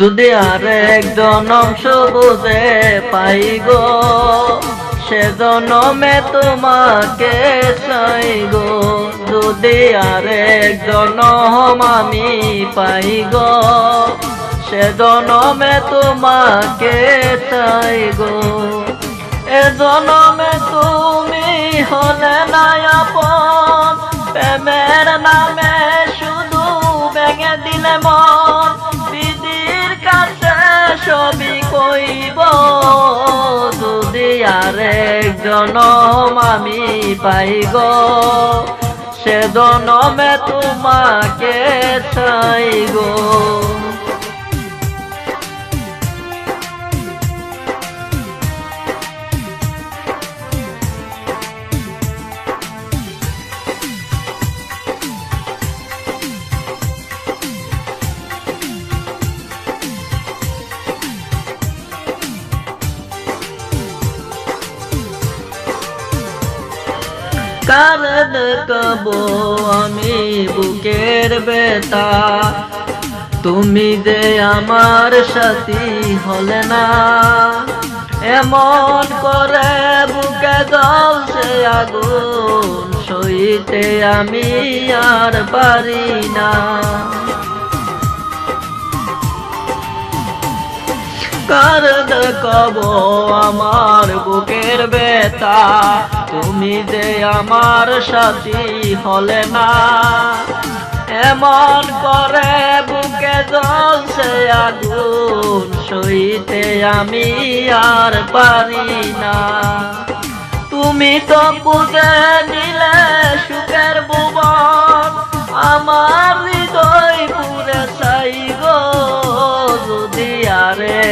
যদি আর একজন সবুজে পাই গো, সে তোমাকে চাই গো। যদি আর একজন আমি পাই গো, সে তোমাকে চাই গো। এ তুমি হলে নাই আপন, প্রেমের নামে শুধু ভেঙে দিলে মন। যদি আরেক জনম আমি পাই সে জনমে তোমাকে কারণ কবো আমি বুকের বেতা তুমি যে আমার সাথী হলে না। এমন করে বুকে জ্বলছে আগুন, সইতে আমি আর পারি না। কার কব আমার বুকের বেতা তুমি যে আমার সাথী হলে না। এমন করে বুকে জ্বলছে আগুন, সইতে আমি আর পারি না। তুমি তো বুঝে নিলে সুখের ভুবন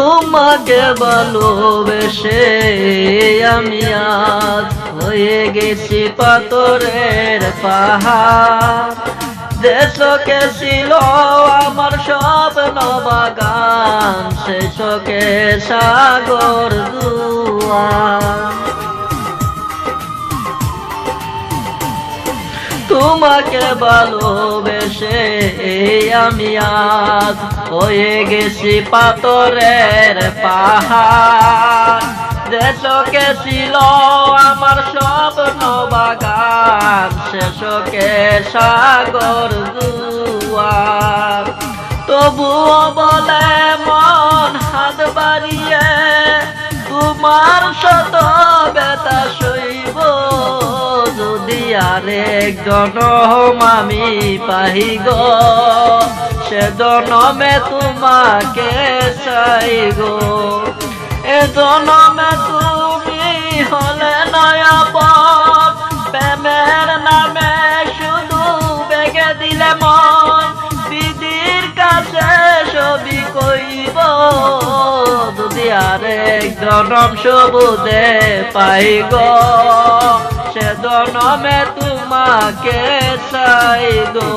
তোমাকে ভালোবেসে আমি আজ হয়ে গেছি পাথরের পাহাড়। দেশকে ছিল আমার স্বপ্ন বাগান শেষকে সাগর দুয়ার। তোমাকে ভালোবেসে আমি আজ হয়ে গেছি পাথরের পাহাড়। দেশকে ছিল আমার স্বপ্ন বাগান শেষকে সাগর দুয়ার। তবুও বলে মন হাত বাড়িয়ে, তোমার শত একজন আমি পাই গো। সে জনমে তোমাকে চাই গো। এ জনমে তুমি হলে নয়াপন প্রেমের নামে শুধু বেগে দিলে মন। দিদির কাছে ছবি কইব। যদি আর জনম সবুদে পাই গো। জনমে তোমাকে চাই দো